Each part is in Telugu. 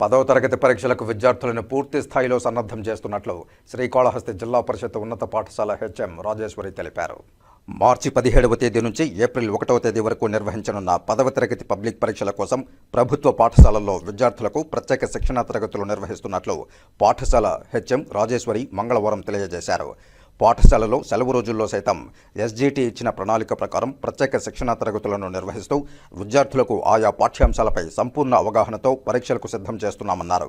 పదవ తరగతి పరీక్షలకు విద్యార్థులను పూర్తి స్థాయిలో సన్నద్ధం చేస్తున్నట్లు శ్రీకాళహస్తి జిల్లా పరిషత్ ఉన్నత పాఠశాల హెచ్ఎం రాజేశ్వరి తెలిపారు. మార్చి పదిహేడవ తేదీ నుంచి ఏప్రిల్ ఒకటవ తేదీ వరకు నిర్వహించనున్న పదవ తరగతి పబ్లిక్ పరీక్షల కోసం ప్రభుత్వ పాఠశాలల్లో విద్యార్థులకు ప్రత్యేక శిక్షణా తరగతులు నిర్వహిస్తున్నట్లు పాఠశాల హెచ్ఎం రాజేశ్వరి మంగళవారం తెలియజేశారు. పాఠశాలలో సెలవు రోజుల్లో సైతం ఎస్జీటీ ఇచ్చిన ప్రణాళిక ప్రకారం ప్రత్యేక శిక్షణా తరగతులను నిర్వహిస్తూ విద్యార్థులకు ఆయా పాఠ్యాంశాలపై సంపూర్ణ అవగాహనతో పరీక్షలకు సిద్ధం చేస్తున్నామన్నారు.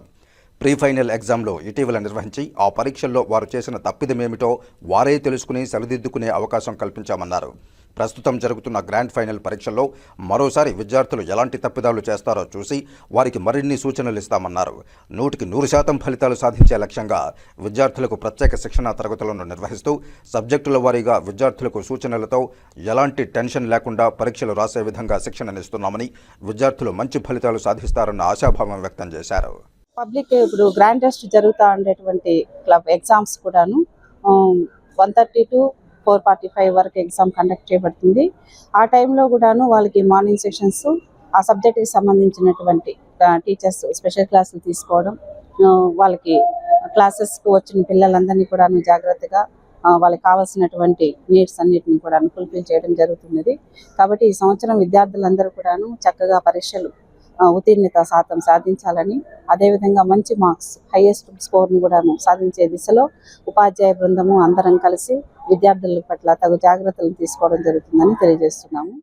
ప్రీ ఫైనల్ ఎగ్జామ్లో ఇటీవల నిర్వహించి ఆ పరీక్షల్లో వారు చేసిన తప్పిదమేమిటో వారే తెలుసుకుని సరిదిద్దుకునే అవకాశం కల్పించామన్నారు. ప్రస్తుతం జరుగుతున్న గ్రాండ్ ఫైనల్ పరీక్షల్లో మరోసారి విద్యార్థులు ఎలాంటి తప్పిదాలు చేస్తారో చూసి వారికి మరిన్ని సూచనలు ఇస్తామన్నారు. నూటికి నూరు శాతం ఫలితాలు సాధించే లక్ష్యంగా విద్యార్థులకు ప్రత్యేక శిక్షణా తరగతులను నిర్వహిస్తూ సబ్జెక్టుల వారీగా విద్యార్థులకు సూచనలతో ఎలాంటి టెన్షన్ లేకుండా పరీక్షలు రాసే విధంగా శిక్షణనిస్తున్నామని విద్యార్థులు మంచి ఫలితాలు సాధిస్తారన్న ఆశాభావం వ్యక్తం చేశారు. పబ్లిక్ ఇప్పుడు గ్రాండ్ టెస్ట్ జరుగుతూ ఉండేటువంటి క్లబ్ ఎగ్జామ్స్ కూడాను one thirty to four forty five వరకు ఎగ్జామ్ కండక్ట్ చేయబడుతుంది. ఆ టైంలో కూడాను వాళ్ళకి మార్నింగ్ సెషన్స్ ఆ సబ్జెక్ట్కి సంబంధించినటువంటి టీచర్స్ స్పెషల్ క్లాసులు తీసుకోవడం వాళ్ళకి క్లాసెస్కి వచ్చిన పిల్లలందరినీ కూడాను జాగ్రత్తగా వాళ్ళకి కావాల్సినటువంటి నీడ్స్ అన్నిటిని కూడా ఫుల్ఫిల్ చేయడం జరుగుతున్నది. కాబట్టి ఈ సంవత్సరం విద్యార్థులందరూ కూడాను చక్కగా పరీక్షలు ఉత్తీర్ణత శాతం సాధించాలని అదేవిధంగా మంచి మార్క్స్ హైయెస్ట్ స్కోర్ని కూడా సాధించే దిశలో ఉపాధ్యాయ బృందము అందరం కలిసి విద్యార్థుల పట్ల తగు జాగ్రత్తలు తీసుకోవడం జరుగుతుందని తెలియజేస్తున్నాము.